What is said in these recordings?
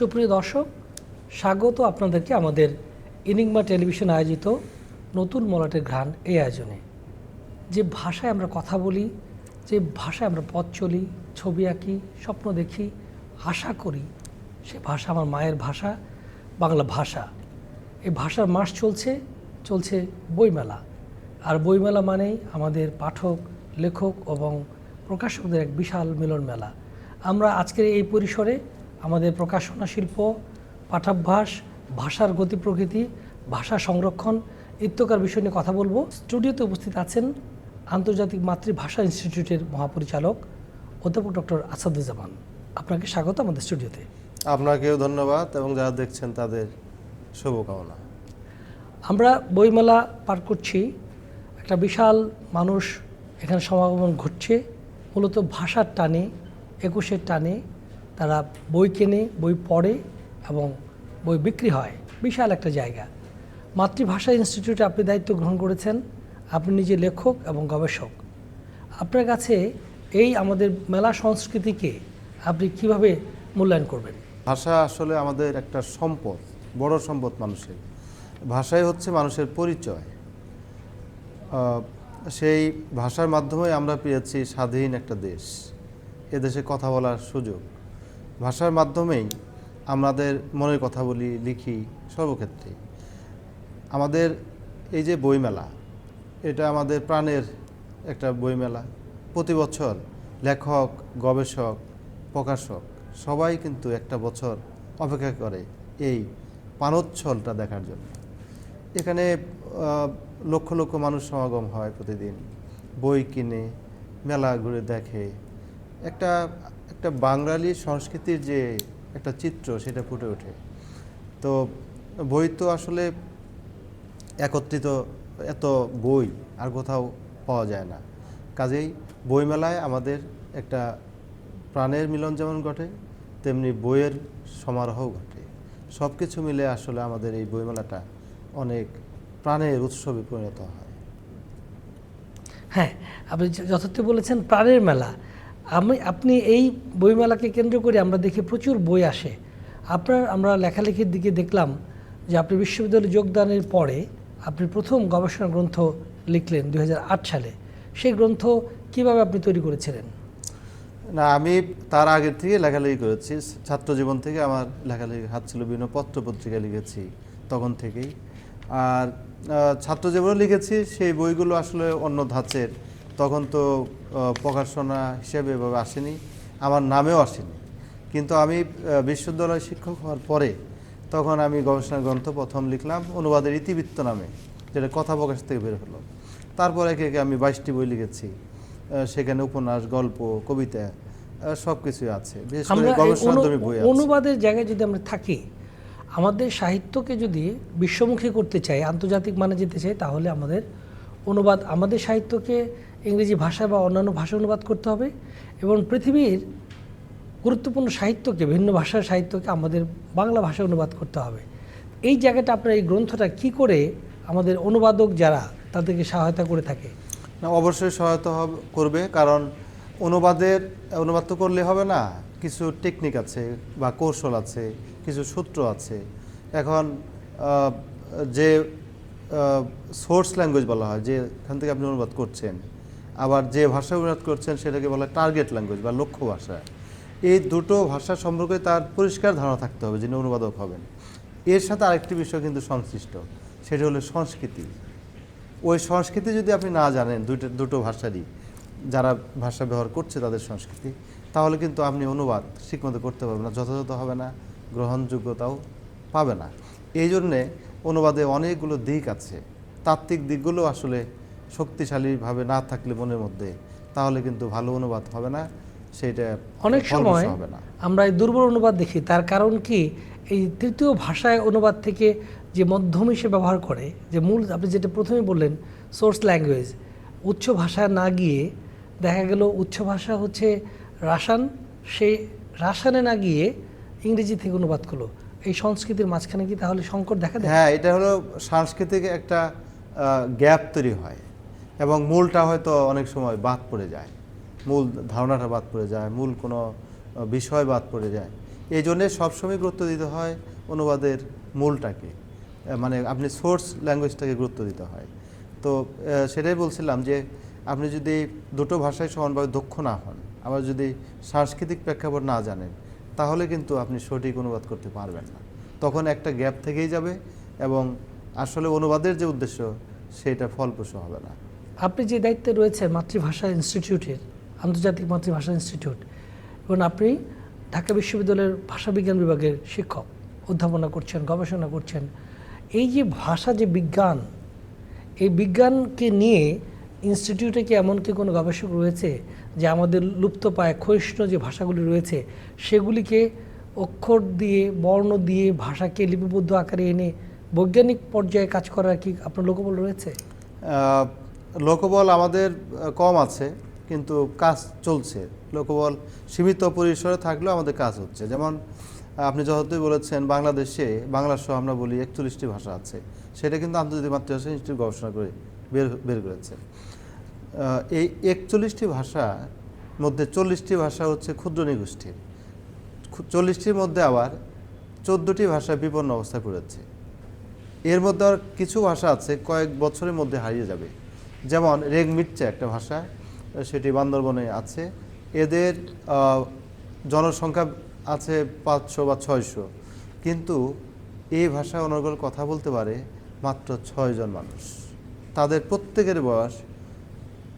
সুপ্রিয় দর্শক, স্বাগত আপনাদেরকে আমাদের ইনিংমা টেলিভিশন আয়োজিত নতুন মলাটের ঘ্রাণ এই আয়োজনে। যে ভাষায় আমরা কথা বলি, যে ভাষায় আমরা পথ চলি, ছবি আঁকি, স্বপ্ন দেখি, আশা করি, সে ভাষা আমার মায়ের ভাষা, বাংলা ভাষা। এই ভাষার মাস চলছে চলছে বইমেলা। আর বইমেলা মানেই আমাদের পাঠক, লেখক এবং প্রকাশকদের এক বিশাল মিলন মেলা আমরা আজকের এই পরিসরে আমাদের প্রকাশনা শিল্প পাঠাভ্যাস ভাষার গতি প্রকৃতি ভাষা সংরক্ষণ ইত্যকার বিষয় নিয়ে কথা বলব। স্টুডিওতে উপস্থিত আছেন আন্তর্জাতিক মাতৃভাষা ইনস্টিটিউটের মহাপরিচালক অধ্যাপক ডক্টর আসাদুজ্জামান। আপনাকে স্বাগত আমাদের স্টুডিওতে। আপনাকেও ধন্যবাদ এবং যারা দেখছেন তাদের শুভকামনা। আমরা বইমেলা পার করছি। একটা বিশাল মানুষ এখানে সমাগমন ঘটছে। মূলত ভাষার টানে একুশের টানে তারা বই কেনে, বই পড়ে এবং বই বিক্রি হয়। বিশাল একটা জায়গা। মাতৃভাষা ইনস্টিটিউটে আপনি দায়িত্ব গ্রহণ করেছেন। আপনি নিজে লেখক এবং গবেষক। আপনার কাছে এই আমাদের মেলা সংস্কৃতিকে আপনি কীভাবে মূল্যায়ন করবেন? ভাষা আসলে আমাদের একটা সম্পদ, বড় সম্পদ মানুষের। ভাষাই হচ্ছে মানুষের পরিচয়। সেই ভাষার মাধ্যমে আমরা পেয়েছি স্বাধীন একটা দেশ। এদেশে কথা বলার সুযোগ। ভাষার মাধ্যমেই আমাদের মনের কথা বলি, লিখি সর্বক্ষেত্রে আমাদের এই যে বইমেলা, এটা আমাদের প্রাণের একটা বইমেলা। প্রতি বছর লেখক, গবেষক, প্রকাশক সবাই কিন্তু একটা বছর অপেক্ষা করে এই পানোচ্ছলটা দেখার জন্য। এখানে লক্ষ লক্ষ মানুষ সমাগম হয় প্রতিদিন। বই কিনে, মেলা ঘুরে দেখে। একটা একটা বাঙালি সংস্কৃতির যে একটা চিত্র, সেটা ফুটে ওঠে। তো বই তো আসলে একত্রিত এত বই আর কোথাও পাওয়া যায় না। কাজেই বইমেলায় আমাদের একটা প্রাণের মিলন যেমন ঘটে, তেমনি বইয়ের সমারোহ ঘটে। সব কিছু মিলে আসলে আমাদের এই বইমেলাটা অনেক প্রাণের উৎসবে পরিণত হয়। হ্যাঁ আপনি যথার্থ বলেছেন প্রাণের মেলা। আমি, আপনি এই বইমেলাকে কেন্দ্র করে আমরা দেখি প্রচুর বই আসে। আপনার, আমরা লেখালেখির দিকে দেখলাম যে আপনি বিশ্ববিদ্যালয়ে যোগদানের পরে আপনি প্রথম গবেষণা গ্রন্থ লিখলেন দু হাজার আট সালে। সেই গ্রন্থ কীভাবে আপনি তৈরি করেছিলেন? না, আমি তার আগের থেকে লেখালেখি করেছি। ছাত্র জীবন থেকে আমার লেখালেখি হাত ছিল বিভিন্ন পত্র পত্রিকা লিখেছি তখন থেকেই। আর ছাত্র জীবনে লিখেছি। সেই বইগুলো আসলে অন্য ধাঁচের তখন তো প্রকাশনা হিসেবে এভাবে আসেনি আমার নামেও আসেনি। কিন্তু আমি বিশ্ববিদ্যালয় শিক্ষক হওয়ার পরে তখন আমি গবেষণা গ্রন্থ প্রথম লিখলাম অনুবাদের ইতিবৃত্ত নামে যেটা কথা প্রকাশ থেকে বের হলো। তারপর একে একে আমি বাইশটি বই লিখেছি সেখানে উপন্যাস গল্প কবিতা সব কিছুই আছে। বিশেষ করে গবেষণাধর্মী বই আছে। অনুবাদের জায়গায় যদি আমরা থাকি আমাদের সাহিত্যকে যদি বিশ্বমুখী করতে চাই আন্তর্জাতিক মানে যেতে চাই তাহলে আমাদের অনুবাদ আমাদের সাহিত্যকে ইংরেজি ভাষা বা অন্যান্য ভাষা অনুবাদ করতে হবে এবং পৃথিবীর গুরুত্বপূর্ণ সাহিত্যকে, ভিন্ন ভাষার সাহিত্যকে আমাদের বাংলা ভাষায় অনুবাদ করতে হবে। এই জায়গাটা আপনার এই গ্রন্থটা কি করে আমাদের অনুবাদক যারা, তাদেরকে সহায়তা করে থাকে? না, অবশ্যই সহায়তা হবে, করবে, কারণ অনুবাদের, অনুবাদ তো করলে হবে না। কিছু টেকনিক আছে বা কৌশল আছে, কিছু সূত্র আছে। এখন যে সোর্স ল্যাঙ্গুয়েজ বলা হয় যেখান থেকে আপনি অনুবাদ করছেন আবার যে ভাষা অনুবাদ করছেন সেটাকে বলা হয় টার্গেট ল্যাঙ্গুয়েজ বা লক্ষ্য ভাষা। এই দুটো ভাষা সম্পর্কে তার পরিষ্কার ধারণা থাকতে হবে যিনি অনুবাদক হবেন। এর সাথে আরেকটি বিষয় কিন্তু সংশ্লিষ্ট, সেটি হলো সংস্কৃতি। ওই সংস্কৃতি যদি আপনি না জানেন দুটো দুটো ভাষারই, যারা ভাষা ব্যবহার করছে তাদের সংস্কৃতি, তাহলে কিন্তু আপনি অনুবাদ ঠিকমতো করতে পারবেন না, যথাযথ হবে না, গ্রহণযোগ্যতাও পাবে না। এই জন্যে অনুবাদে অনেকগুলো দিক আছে। তাত্ত্বিক দিকগুলো আসলে শক্তিশালীভাবে না থাকলে মনের মধ্যে তাহলে কিন্তু ভালো অনুবাদ হবে না সেটা অনেক সময় হবে না। আমরা এই দুর্বল অনুবাদ দেখি তার কারণ কি? এই তৃতীয় ভাষায় অনুবাদ থেকে যে মধ্যম হিসেবে ব্যবহার করে যে মূল আপনি যেটা প্রথমে বললেন সোর্স ল্যাঙ্গুয়েজ উচ্চ ভাষা না গিয়ে দেখা গেল উচ্চ ভাষা হচ্ছে রাসায়ন সেই রাসায়নে না গিয়ে ইংরেজি থেকে অনুবাদ করল। এই সংস্কৃতির মাঝখানে কি তাহলে সংকট দেখা দেয়? হ্যাঁ এটা হলো সাংস্কৃতিক একটা গ্যাপ তৈরি হয়। এবং মূলটা হয়তো অনেক সময় বাদ পড়ে যায়। মূল ধারণাটা বাদ পড়ে যায়, মূল কোনো বিষয় বাদ পড়ে যায়। এই জন্যে সবসময় গুরুত্ব দিতে হয় অনুবাদের মূলটাকে। মানে আপনি সোর্স ল্যাঙ্গুয়েজটাকে গুরুত্ব দিতে হয়। তো সেটাই বলছিলাম যে আপনি যদি দুটো ভাষায় সমানভাবে দক্ষ না হন, আবার যদি সাংস্কৃতিক প্রেক্ষাপট না জানেন, তাহলে কিন্তু আপনি সঠিক অনুবাদ করতে পারবেন না। তখন একটা গ্যাপ থেকেই যাবে এবং আসলে অনুবাদের যে উদ্দেশ্য, সেটা ফলপ্রসূ হবে না। আপনি যে দায়িত্বে রয়েছে মাতৃভাষা ইনস্টিটিউটের, আন্তর্জাতিক মাতৃভাষা ইনস্টিটিউট, এবং আপনি ঢাকা বিশ্ববিদ্যালয়ের ভাষা বিজ্ঞান বিভাগের শিক্ষক, অধ্যাপনা করছেন, গবেষণা করছেন, এই যে ভাষা যে বিজ্ঞান, এই বিজ্ঞানকে নিয়ে ইনস্টিটিউটে কি এমন কি কোনো গবেষক রয়েছে যে আমাদের লুপ্ত পায়, ক্ষয়িষ্ণু যে ভাষাগুলি রয়েছে, সেগুলিকে অক্ষর দিয়ে, বর্ণ দিয়ে, ভাষাকে লিপিবদ্ধ আকারে এনে বৈজ্ঞানিক পর্যায়ে কাজ করার কি আপনার লোকবল রয়েছে? লোকবল আমাদের কম আছে, কিন্তু কাজ চলছে। লোকবল সীমিত পরিসরে থাকলেও আমাদের কাজ হচ্ছে। যেমন আপনি যতই বলেছেন, বাংলাদেশে বাংলা সহ আমরা বলি একচল্লিশটি ভাষা আছে। সেটা কিন্তু আন্তর্জাতিক মাতৃভাষা ইনস্টিটিউট গবেষণা করে বের বের করেছে। এই একচল্লিশটি ভাষা মধ্যে চল্লিশটি ভাষা হচ্ছে ক্ষুদ্র নিগোষ্ঠীর। চল্লিশটির মধ্যে আবার চোদ্দোটি ভাষা বিপন্ন অবস্থায় পড়েছে। এর মধ্যে আর কিছু ভাষা আছে, কয়েক বছরের মধ্যে হারিয়ে যাবে। যেমন রেগমিটচা একটা ভাষা, সেটি বান্দরবনে আছে। এদের জনসংখ্যা আছে পাঁচশো বা ছয়শো। কিন্তু এই ভাষা অনর্গল কথা বলতে পারে মাত্র ছয়জন মানুষ। তাদের প্রত্যেকের বয়স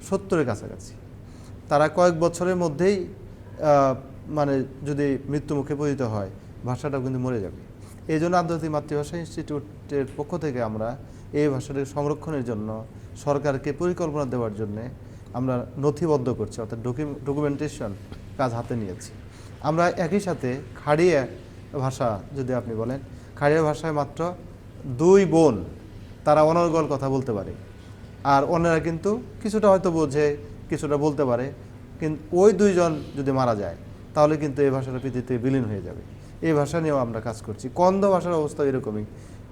সত্তরের কাছাকাছি। তারা কয়েক বছরের মধ্যেই মানে যদি মৃত্যুমুখে পতিত হয়, ভাষাটাও কিন্তু মরে যাবে। এই জন্য আন্তর্জাতিক মাতৃভাষা ইনস্টিটিউটের পক্ষ থেকে আমরা এই ভাষাটির সংরক্ষণের জন্য সরকারকে পরিকল্পনা দেওয়ার জন্য আমরা নথিবদ্ধ করছি, অর্থাৎ ডকুমেন্টেশন কাজ হাতে নিয়েছি। আমরা একই সাথে খাড়িয়া ভাষা যদি আপনি বলেন, খাড়িয়া ভাষায় মাত্র দুই বোন, তারা অনর্গল কথা বলতে পারে। আর অন্যরা কিন্তু কিছুটা হয়তো বোঝে, কিছুটা বলতে পারে, কিন্তু ওই দুইজন যদি মারা যায়, তাহলে কিন্তু এই ভাষাটা পৃথিবীতে বিলীন হয়ে যাবে। এই ভাষা নিয়েও আমরা কাজ করছি। কন্দ ভাষার অবস্থা এরকমই।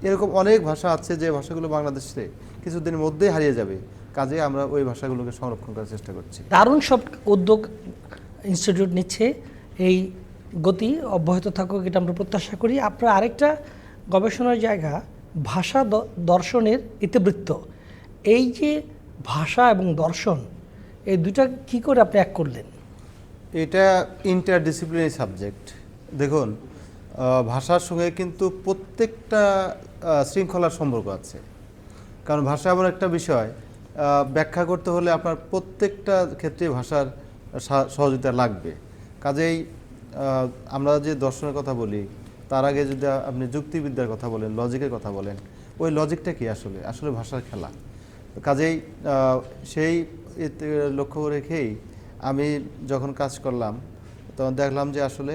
এরকম অনেক ভাষা আছে যে ভাষাগুলো বাংলাদেশে কিছুদিনের মধ্যেই হারিয়ে যাবে। কাজে আমরা ওই ভাষাগুলোকে সংরক্ষণ করার চেষ্টা করছি। দারুণ সব উদ্যোগ ইনস্টিটিউট নিচ্ছে। এই গতি অব্যাহত থাকুক এটা আমরা প্রত্যাশা করি। আপনার আরেকটা গবেষণার জায়গা ভাষা দর্শনের ইতিবৃত্ত। এই যে ভাষা এবং দর্শন এই দুটা কি করে আপনি এক করলেন? এটা ইন্টারডিসিপ্লিনারি সাবজেক্ট দেখুন ভাষার সঙ্গে কিন্তু প্রত্যেকটা শৃঙ্খলার সম্পর্ক আছে। কারণ ভাষা এমন একটা বিষয় ব্যাখ্যা করতে হলে আপনার প্রত্যেকটা ক্ষেত্রে ভাষার সহযোগিতা লাগবে। কাজেই আমরা যে দর্শনের কথা বলি, তার আগে যদি আপনি যুক্তিবিদ্যার কথা বলেন, লজিকের কথা বলেন, ওই লজিকটা কি আসলে? আসলে ভাষার খেলা। কাজেই সেই লক্ষ্য রেখেই আমি যখন কাজ করলাম, তখন দেখলাম যে আসলে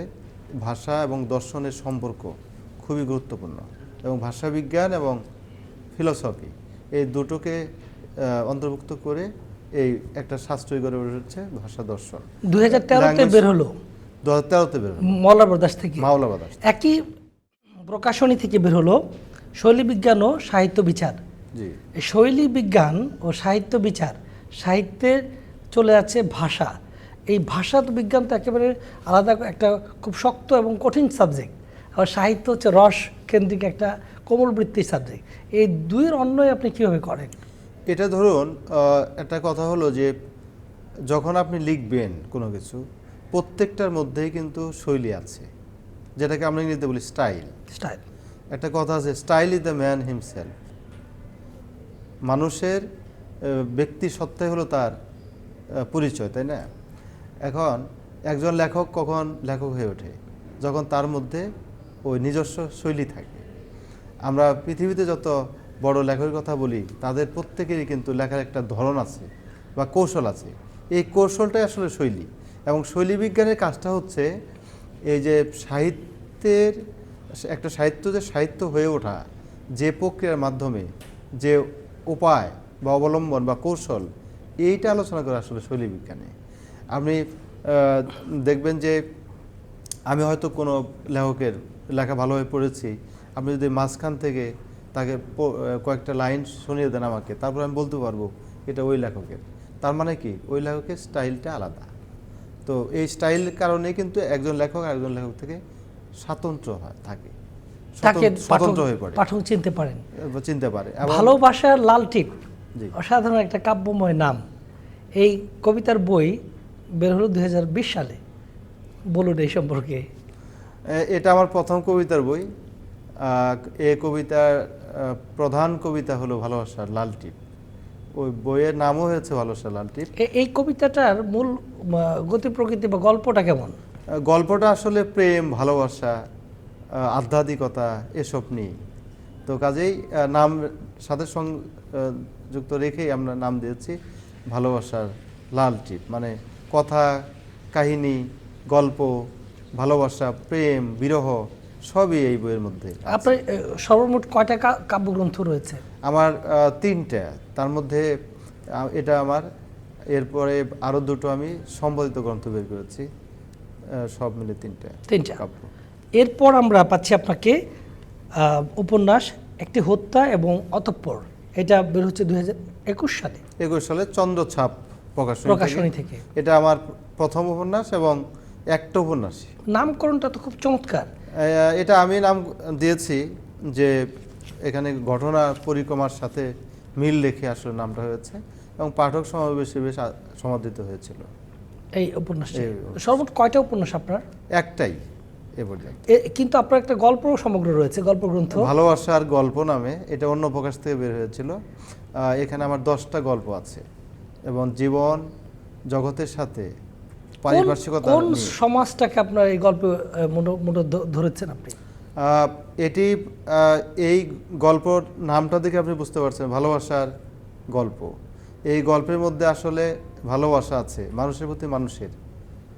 ভাষা এবং দর্শনের সম্পর্ক খুবই গুরুত্বপূর্ণ। এবং ভাষাবিজ্ঞান এবং ফিলসফি এই দুটোকে অন্তর্ভুক্ত করে এই একটা শাস্ত্রই গড়ে উঠেছে ভাষা দর্শন। দুই হাজার তেরোতে বের হলো? দু হাজার তেরোতে বের হলো। মৌলা প্রদাস থেকে? মাওলা বাদাস একই প্রকাশনী থেকে বের হলো শৈলী বিজ্ঞান ও সাহিত্য বিচার। জি। এই শৈলী বিজ্ঞান ও সাহিত্য বিচার সাহিত্যের চলে আছে ভাষা। এই ভাষা বিজ্ঞান তো একেবারে আলাদা একটা খুব শক্ত এবং কঠিন সাবজেক্ট আর সাহিত্য হচ্ছে রস কেন্দ্রিক একটা কোমল বৃত্তির সাবজেক্ট এই দুইয়ের অন্যয় আপনি কীভাবে করেন? এটা ধরুন একটা কথা হলো যে যখন আপনি লিখবেন কোনো কিছু প্রত্যেকটার মধ্যেই কিন্তু শৈলী আছে। যেটাকে আমরা ইংরেজিতে বলি স্টাইল। স্টাইল। একটা কথা আছে style is the man himself. মানুষের ব্যক্তি সত্ত্বাই হলো তার পরিচয় তাই না? এখন একজন লেখক কখন লেখক হয়ে ওঠে? যখন তার মধ্যে ওই নিজস্ব শৈলী থাকে। আমরা পৃথিবীতে যত বড় লেখকের কথা বলি, তাদের প্রত্যেকেরই কিন্তু লেখার একটা ধরন আছে বা কৌশল আছে। এই কৌশলটাই আসলে শৈলী এবং শৈলী বিজ্ঞানের কাজটা হচ্ছে এই যে সাহিত্যের, একটা সাহিত্য যে সাহিত্য হয়ে ওঠা, যে প্রক্রিয়ার মাধ্যমে যে উপায় বা অবলম্বন বা কৌশল, এইটা আলোচনা করে আসলে শৈলী বিজ্ঞানে আপনি দেখবেন যে আমি হয়তো কোনো লেখকের লেখা ভালোভাবে পড়েছি আপনি যদি মাঝখান থেকে তাকে কয়েকটা লাইন শুনিয়ে দেন আমাকে তারপর আমি বলতে পারব এটা ওই লেখকের। তার মানে কি? ওই লেখকের স্টাইলটা আলাদা। তো এই স্টাইল কারণে কিন্তু একজন লেখক আরেকজন লেখক থেকে স্বাতন্ত্র হয় থাকে। তাকে স্বতন্ত্র- হয়ে পড়ে। পাঠক চিনতে পারেন। চিনতে পারে। ভালোবাসার লাল টিপ। অসাধারণ একটা কাব্যময় নাম। এই কবিতার বই বের হলো দুই হাজার বিশ সালে। বলুন এই সম্পর্কে। এটা আমার প্রথম কবিতার বই। এ কবিতার প্রধান কবিতা হলো ভালোবাসার লাল টিপ ওই বইয়ের নামও হয়েছে ভালোবাসার লাল টিপ এই কবিতাটার মূল গতি প্রকৃতি বা গল্পটা কেমন? গল্পটা আসলে প্রেম ভালোবাসা আধ্যাত্মিকতা এসব নিয়ে তো কাজেই নাম সাথে সং- আহ, যুক্ত রেখেই আমরা নাম দিয়েছি ভালোবাসার লাল টিপ মানে কথা কাহিনী গল্প ভালোবাসা প্রেম বিরহ সবই এই বইয়ের মধ্যে। আপনার সর্বমোট কয়টা কাব্যগ্রন্থ রয়েছে? আমার তিনটা। তার মধ্যে এটা আমার এরপরে আরও দুটো আমি সম্বলিত গ্রন্থ বের করেছি সব মিলে তিনটা তিনটা। কাব্য। এরপর আমরা পাচ্ছি আপনাকে উপন্যাস একটি হত্যা এবং অতঃপর। এটা বের হচ্ছে দুই হাজার একুশ সালে। একুশ সালে চন্দ্রছাপ প্রকাশনী প্রকাশনী। থেকে। এটা আমার প্রথম উপন্যাস এবং একটা উপন্যাস। নামকরণটা তো খুব চমৎকার। এটা আমি নাম দিয়েছি যে এখানে ঘটনা পরিক্রমার সাথে মিল রেখে আসলে নামটা হয়েছে এবং পাঠক সমাবেশে বেশ সমাদৃত হয়েছিল। এই উপন্যাসটি। এই সর্বমোট কয়টা উপন্যাস আপনার? একটাই কিন্তু আপনার একটা গল্প সমগ্র রয়েছে গল্প গ্রন্থ ভালোবাসার গল্প নামে এটা অন্য প্রকাশ থেকে বের হয়েছিল। এখানে আমার দশটা গল্প আছে এবং জীবন জগতের সাথে পারিপার্শ্বিকতা কোন সমাজটাকে আপনার এই গল্পে মোটো- মোটো ধরেছেন আপনি? এটি এই গল্প নামটা দেখে আপনি বুঝতে পারছেন ভালোবাসার গল্প। এই গল্পের মধ্যে আসলে ভালোবাসা আছে মানুষের প্রতি মানুষের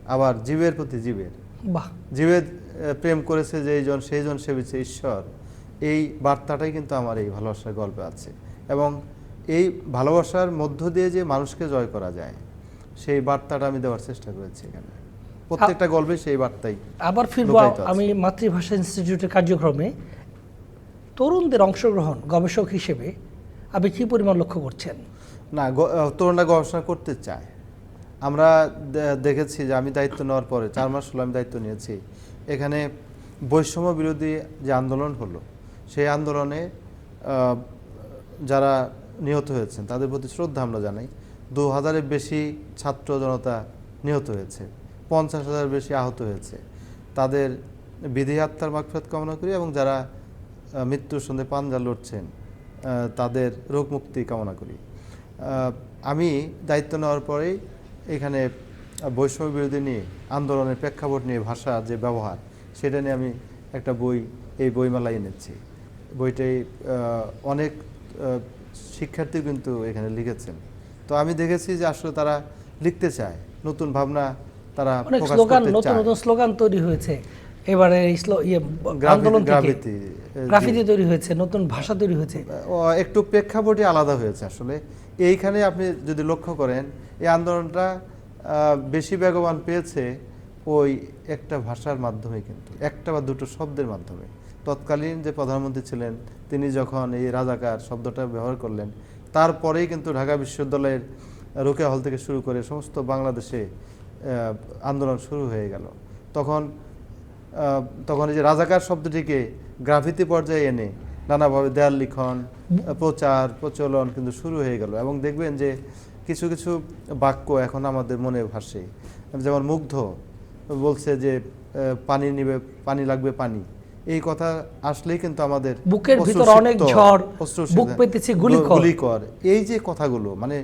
আবার জীবের প্রতি জীবের। বাহ। জীবের প্রেম করেছে যেই জন সেই জন সেবিছে ঈশ্বর। এই বার্তাটাই কিন্তু আমার এই ভালোবাসার গল্পে আছে। এবং এই ভালোবাসার মধ্য দিয়ে যে মানুষকে জয় করা যায় সেই বার্তাটা আমি দেওয়ার চেষ্টা করেছি এখানে। প্রত্যেকটা গল্পে সেই বার্তাই আবার ফিরবো। আমি মাতৃভাষা ইনস্টিটিউটের কার্যক্রমে। তরুণদের অংশগ্রহণ গবেষক হিসেবে আপনি কি পরিমাণ লক্ষ্য করছেন? না তরুণরা গবেষণা করতে চায়। আমরা দেখেছি যে আমি দায়িত্ব নেওয়ার পরে চার মাস হলো আমি দায়িত্ব নিয়েছি। এখানে বৈষম্য বিরোধী যে আন্দোলন হলো সেই আন্দোলনে যারা নিহত হয়েছেন তাদের প্রতি শ্রদ্ধা আমরা জানাই। দু হাজারের বেশি ছাত্র জনতা নিহত হয়েছে, পঞ্চাশ হাজার বেশি আহত হয়েছে। তাদের বিধি আত্মার মাগফিরাত কামনা করি এবং যারা মৃত্যুর সঙ্গে পাঞ্জা লড়ছেন তাদের রোগ মুক্তি কামনা করি। আমি দায়িত্ব নেওয়ার পরেই এখানে বৈষম্য বিরোধী নিয়ে, আন্দোলনের প্রেক্ষাপট নিয়ে ভাষা যে ব্যবহার, সেটা নিয়ে আমি একটা বই, এই বইমেলায় এনেছি। বইটাই অনেক শিক্ষার্থী কিন্তু এখানে লিখেছেন। তো আমি দেখেছি যে আসলে তারা লিখতে চায় নতুন ভাবনা তারা স্লোগান নতুন নতুন স্লোগান তৈরি হয়েছে। এবারে ইয়ে আন্দোলন গ্রাফিতি, গ্রাফিতি তৈরি হয়েছে নতুন ভাষা তৈরি হয়েছে। একটু প্রেক্ষাপটই আলাদা হয়েছে আসলে। এইখানে আপনি যদি লক্ষ্য করেন এই আন্দোলনটা বেশি বেগবান পেয়েছে ওই একটা ভাষার মাধ্যমে কিন্তু একটা বা দুটো শব্দের মাধ্যমে। তৎকালীন যে প্রধানমন্ত্রী ছিলেন তিনি যখন এই রাজাকার শব্দটা ব্যবহার করলেন তারপরেই কিন্তু ঢাকা বিশ্ববিদ্যালয়ের রোকেয়া হল থেকে শুরু করে সমস্ত বাংলাদেশে আন্দোলন শুরু হয়ে গেল। তখন তখন এই যে রাজাকার শব্দটিকে গ্রাফিতি পর্যায়ে এনে নানাভাবে দেয়াল লিখন, প্রচার, প্রচলন কিন্তু শুরু হয়ে গেল এবং দেখবেন যে কিছু কিছু বাক্য এখন আমাদের মনে ভাসে। যেমন মুগ্ধ বলছে যে পানি নিবে, পানি লাগবে পানি। এই কথা আসলেই কিন্তু আমাদের বুকের ভিতর অনেক ঝড়, বুক পেতেছে গুলি কর। গুলি কর এই যে কথাগুলো মানে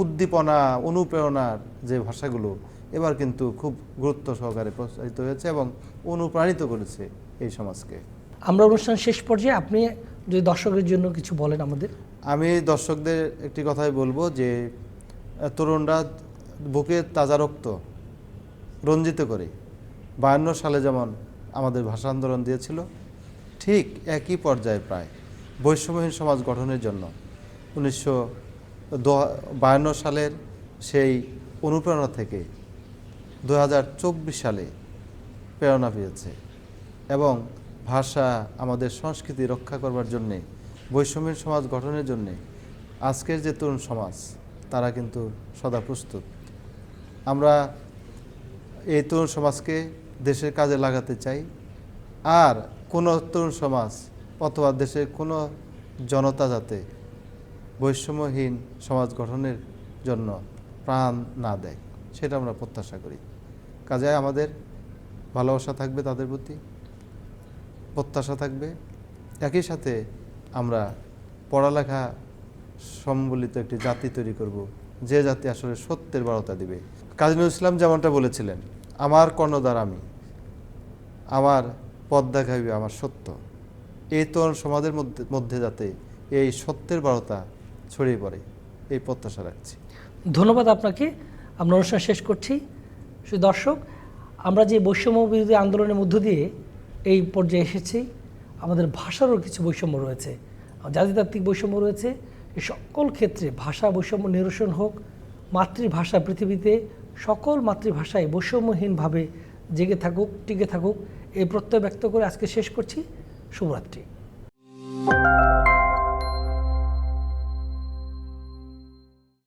উদ্দীপনা অনুপ্রেরণার যে ভাষাগুলো এবার কিন্তু খুব গুরুত্ব সহকারে প্রচারিত হয়েছে এবং অনুপ্রাণিত করেছে এই সমাজকে। আমরা অনুষ্ঠান শেষ পর্যায়ে আপনি যদি দর্শকের জন্য কিছু বলেন আমাদের। আমি দর্শকদের একটি কথাই বলব যে তরুণরা বুকে তাজা রক্ত রঞ্জিত করে। বায়ান্ন সালে যেমন আমাদের ভাষা আন্দোলন দিয়েছিল। ঠিক একই পর্যায়ে প্রায় বৈষম্যহীন সমাজ গঠনের জন্য উনিশশো বায়ান্ন সালের সেই অনুপ্রেরণা থেকে দু হাজার চব্বিশ সালে প্রেরণা পেয়েছে এবং ভাষা আমাদের সংস্কৃতি রক্ষা করবার জন্যে বৈষম্যের সমাজ গঠনের জন্যে আজকের যে তরুণ সমাজ, তারা কিন্তু সদা প্রস্তুত। আমরা এই তরুণ সমাজকে দেশের কাজে লাগাতে চাই। আর কোনো তরুণ সমাজ অথবা দেশের কোনো জনতা যাতে বৈষম্যহীন সমাজ গঠনের জন্য প্রাণ না দেয়, সেটা আমরা প্রত্যাশা করি। কাজে আমাদের ভালোবাসা থাকবে তাদের প্রতি, প্রত্যাশা থাকবে। একই সাথে আমরা পড়ালেখা সম্বলিত একটি জাতি তৈরি করব, যে জাতি আসলে সত্যের বারতা দিবে। কাজী নজরুল ইসলাম যেমনটা বলেছিলেন আমার কর্ণদ্বার আমি। আমার পথ দেখাইবে আমার সত্য। এই তরুণ সমাজের মধ্যে মধ্যে যাতে এই সত্যের বারতা ছড়িয়ে পড়ে। এই প্রত্যাশা রাখছি। ধন্যবাদ আপনাকে। আমরা অনুষ্ঠান শেষ করছি। শুধু দর্শক, আমরা যে বৈষম্য বিরোধী আন্দোলনের মধ্য দিয়ে এই পর্যায়ে এসেছি, আমাদের ভাষারও কিছু বৈষম্য রয়েছে। জাতিতাত্ত্বিক বৈষম্য রয়েছে। এই সকল ক্ষেত্রে ভাষা বৈষম্য নিরসন হোক, মাতৃভাষা পৃথিবীতে সকল মাতৃভাষায় বৈষম্যহীনভাবে জেগে থাকুক, টিকে থাকুক, এই প্রত্যয় ব্যক্ত করে আজকে শেষ করছি। শুভরাত্রি।